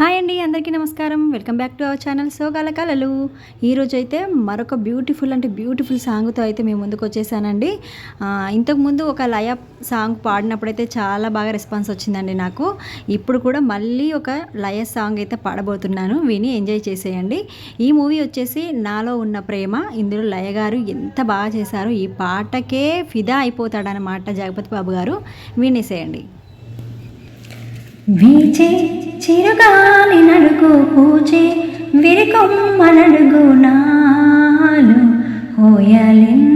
Hi అండి అందరికీ నమస్కారం. Welcome back to our channel so కలకలలు ఈరోజు అయితే మరొక బ్యూటిఫుల్ అంటే బ్యూటిఫుల్ సాంగ్తో అయితే మేము ముందుకు వచ్చేసానండి. ఇంతకుముందు ఒక లయ సాంగ్ పాడినప్పుడైతే చాలా బాగా రెస్పాన్స్ వచ్చిందండి నాకు. ఇప్పుడు కూడా మళ్ళీ ఒక లయ సాంగ్ అయితే పాడబోతున్నాను. విని ఎంజాయ్ చేసేయండి. ఈ మూవీ వచ్చేసి నాలో ఉన్న ప్రేమ. ఇందులో లయ గారు ఎంత బాగా చేశారు ఈ పాటకే ఫిదా అయిపోతాడనమాట జగపతి బాబు గారు. వినేసేయండి. వీచే చిరుగాలి నడుగు పూచే విరికొమ్మనడుగు నాలు హోయలెన్నో.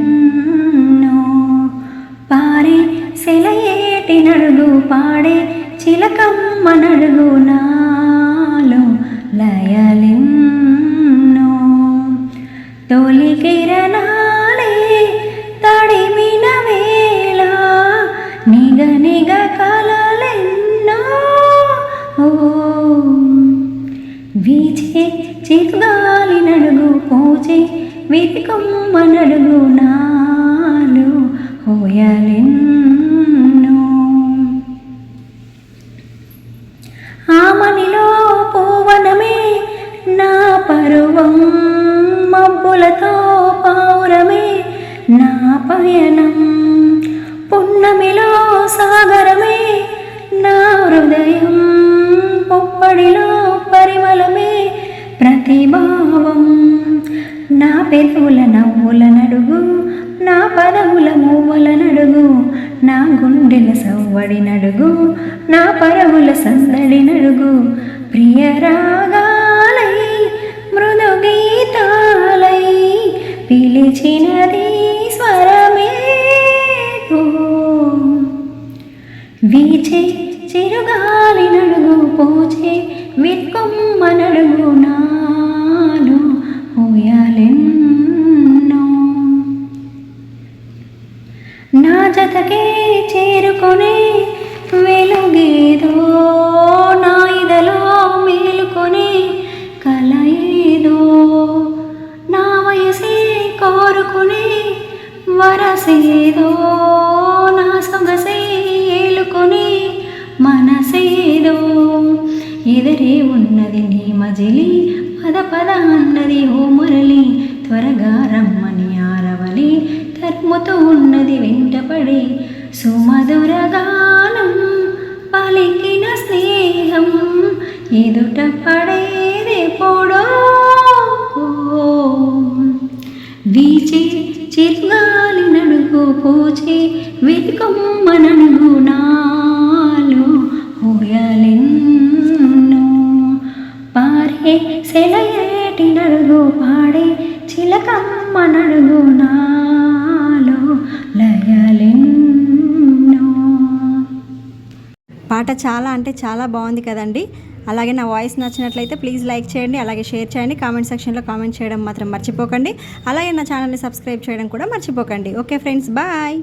పారే సెలయేటి నడుగు పాడే చిలకమ్మ నడుగు చిరుగాలి నడుగు పూచే విరికొమ్మ నడుగు నాలు హోయలెన్ను. ఆమనిలో పూవనమే నా పరువం మబ్బులతో పౌరమే నా పయనం. పున్నమిలో సాగరం పెదవుల నవ్వుల నడుగు నా పదవుల మూవల నడుగు నా గుండెల సవ్వడి నడుగు నా పరవుల సందడి నడుగు. ప్రియ రాగాలై మృదు గీతాలై పిలిచినది స్వరమే వీచే చిరుగాలి నడుగు పోచే విత్కొమ్మ నడుగు నా జతకే చేరుకొనే వెలుగేదో నా ఇదలో మేలుకొనే కలయేదో నా వయసే కోరుకునే వరసేదో నా సొగసే ఏలుకొని మనసేదో. ఎదరే ఉన్నది నీ మజిలి పద పద అన్నది ఓ వెంటపడి సుమధురగానం పలికిన స్నేహం ఎదుట పడేది పొడో వీచే చిరుగాలి నడుగు పూచే వెతుకమ్మ నడుగు నాలు హోయలెన్నో. పారే సెలయేటి నడుగు పాడే చిలకమ్మ నడుగు పాట చాలా అంటే చాలా బాగుంది కదండి. అలాగే నా వాయిస్ నచ్చినట్లయితే ప్లీజ్ లైక్ చేయండి అలాగే షేర్ చేయండి కామెంట్ సెక్షన్లో కామెంట్ చేయడం మాత్రం మర్చిపోకండి. అలాగే నా ఛానల్ని సబ్స్క్రైబ్ చేయడం కూడా మర్చిపోకండి. Okay friends bye.